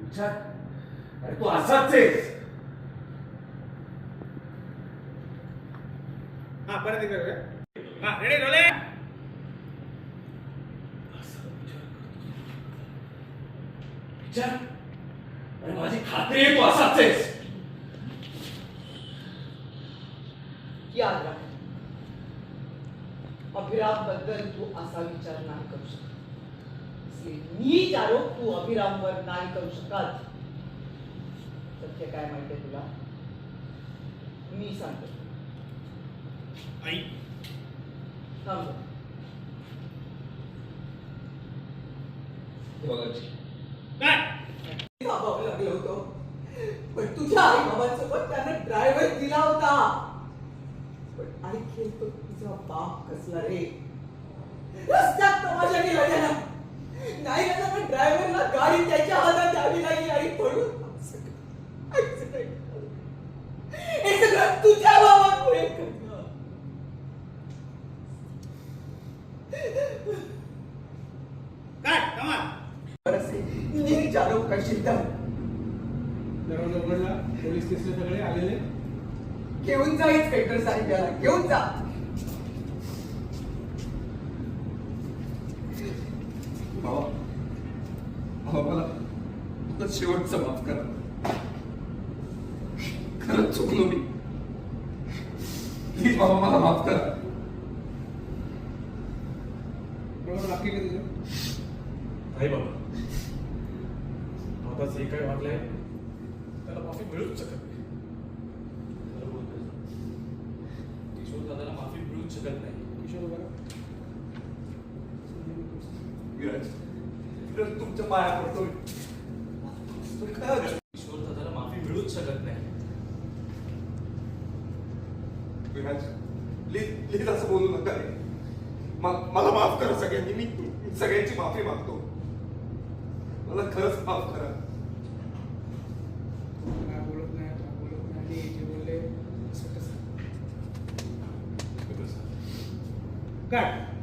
विचार अरे तू असाच आहेस हा परत करूया. हा रेडी रोले विचार अरे माझी खात्री आहे तू असाच आहेस याद राख अभिरामबद्दल तू असा विचार नाही करू शकत. इसलिए नीट आरोप तू अभिरामवर नाही करू शकत. सत्य काय माहितीये तुला? मी सांगतो. आई. थांब. बघायची काय? थांबावं लागलं होतं. पण तुझ्या आई बाबांसोबत त्यानं ड्रायव्हर दिला होता. पण आणखी तो तुझा बाप कसला रे? रस्त्यात तमाशा केला गेला नाही ना पण ड्रायव्हरला गाडी त्याच्या हातात द्यावी लागली आणि पडून. हे सगळं तुझ्या बाबांमुळे. काय? कमाल बरंचसे नीट आरोप करशील तर दरवाजा उघडला पोलीस स्टेशन सगळे आलेले. घेऊन जा इन्स्पेक्टर साहेब याला घेऊन जा. बाबा बाबा मला शेवटचं माफ करा. खरंच चुकलो मी. प्लीज बाबा मला माफ करा. बरोबर बाकी का तुझं? नाही बाबा. आता जे काही वागलंय त्याला माफी मिळूच शकत नाही खरं बोलतोय किशोर दादाला माफी मिळूच शकत नाही. किशोर बघा विराज विराज तुमच्या पाया? किशोर दादाला माफी मिळूच शकत नाही. विराज प्लीज असं बोलू नका. रे मला माफ करा सगळ्यांनी. मी सगळ्यांची माफी मागतो. मला खरंच माफ करा. बोलले असं कसं काय